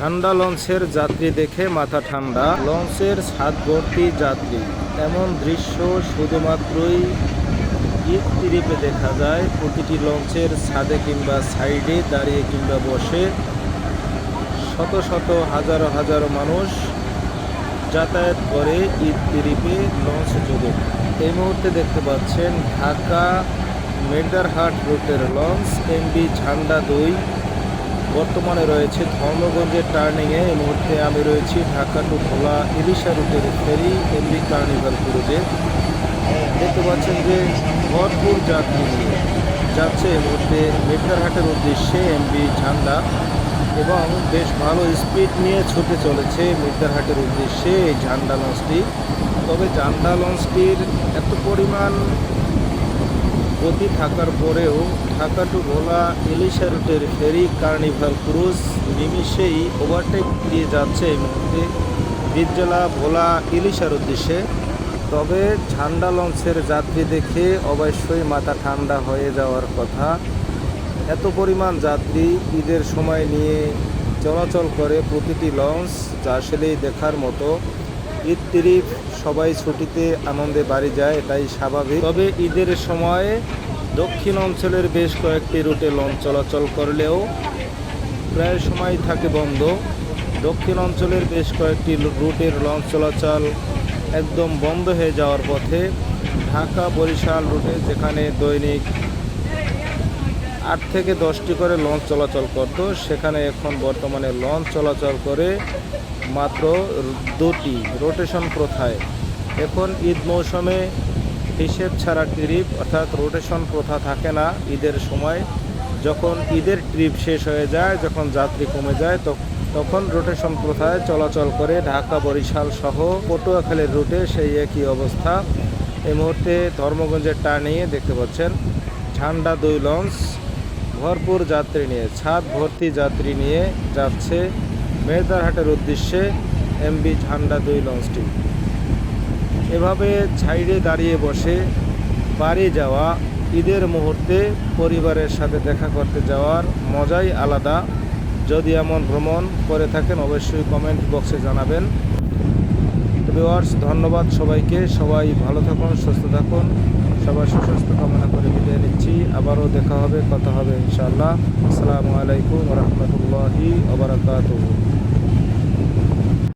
ঠান্ডা লঞ্চের যাত্রী দেখে মাথা ঠান্ডা। লঞ্চের ছাদ ভর্তি যাত্রী। এমন দৃশ্য শুধুমাত্রই ঈদ দেখা যায়। প্রতিটি লঞ্চের ছাদে কিংবা সাইডে দাঁড়িয়ে কিংবা বসে শত শত হাজারো হাজারো মানুষ যাতায়াত করে ঈদ লঞ্চ যোগে। এই মুহূর্তে দেখতে পাচ্ছেন ঢাকা মেন্দারহাট রুটের লঞ্চ, এমবি ঝান্ডা দুই বর্তমানে রয়েছে ধর্মগঞ্জের টার্নিংয়ে এই মুহূর্তে আমি রয়েছি ঢাকা টু ভোলা ইলিশা রুটের ফেরি এমবি কার্নিভাল ক্রুজে দেখতে পাচ্ছেন যে ভরপুর যাত্রী নিয়ে যাচ্ছে এই মুহূর্তে মেঘনারহাটের উদ্দেশ্যে এমবি ঝান্ডা এবং বেশ ভালো স্পিড নিয়ে ছুটে চলেছে মির্দারহাটের উদ্দেশ্যে এই ঝান্ডা লঞ্চটি তবে ঝান্ডা লঞ্চটির এত পরিমাণ গতি থাকার পরেও ঢাকা টু ভোলা ইলিশা রুটের ফেরি, কার্নিভাল ক্রুজ নিমিশেই ওভারটেক দিয়ে যাচ্ছে এই মুহূর্তে বীরজলা ভোলা ইলিশার উদ্দেশ্যে। তবে ঝান্ডা লঞ্চের যাত্রী দেখে অবশ্যই মাথা ঠান্ডা হয়ে যাওয়ার কথা। এত পরিমাণ যাত্রী ঈদের সময় নিয়ে চলাচল করে প্রতিটি লঞ্চ যা আসলেই দেখার মতো। ঈদ তিরিফ, সবাই ছুটিতে আনন্দে বাড়ি যায়, এটাই স্বাভাবিক। তবে ঈদের সময় দক্ষিণ অঞ্চলের বেশ কয়েকটি রুটে লঞ্চ চলাচল করলেও প্রায় সময় থাকে বন্ধ। দক্ষিণ অঞ্চলের বেশ কয়েকটি রুটের লঞ্চ চলাচল একদম বন্ধ হয়ে যাওয়ার পথে ঢাকা বরিশাল রুটে যেখানে দৈনিক আট থেকে দশটি করে লঞ্চ চলাচল করত, সেখানে এখন বর্তমানে লঞ্চ চলাচল করে মাত্র দুটি রোটেশন প্রথায়। এখন ঈদ মৌসুমে হিসেব ছাড়া ট্রিপ অর্থাৎ রোটেশন প্রথা থাকে না ঈদের সময়। যখন ঈদের ট্রিপ শেষ হয়ে যায়, যখন যাত্রী কমে যায় তখন রোটেশন প্রথায় চলাচল করে ঢাকা, বরিশাল সহ পটুয়াখালীর রুটে সেই একই অবস্থা। এই মুহূর্তে ধর্মগঞ্জের টার্নিংয়ে দেখতে পাচ্ছেন, ঝান্ডা দুই লঞ্চ, ভরপুর যাত্রী নিয়ে, ছাদ ভর্তি যাত্রী নিয়ে যাচ্ছে মেহদারহাটের উদ্দেশ্যে এমবি ঝান্ডা দুই লঞ্চটি। এভাবে ছাইড়ে দাঁড়িয়ে বসে বাড়ি যাওয়া, ঈদের মুহূর্তে পরিবারের সাথে দেখা করতে যাওয়ার মজাই আলাদা। যদি এমন ভ্রমণ করে থাকেন, অবশ্যই কমেন্ট বক্সে জানাবেন। ভিওয়ার্স ধন্যবাদ সবাইকে। সবাই ভালো থাকুন, সুস্থ থাকুন। সবার সুস্বাস্থ্য কামনা করে বিদায় নিচ্ছি। আবারও দেখা হবে, কথা হবে ইনশাআল্লাহ। আসসালামু আলাইকুম রহমতুল্লাহি ওবরাকাতুহু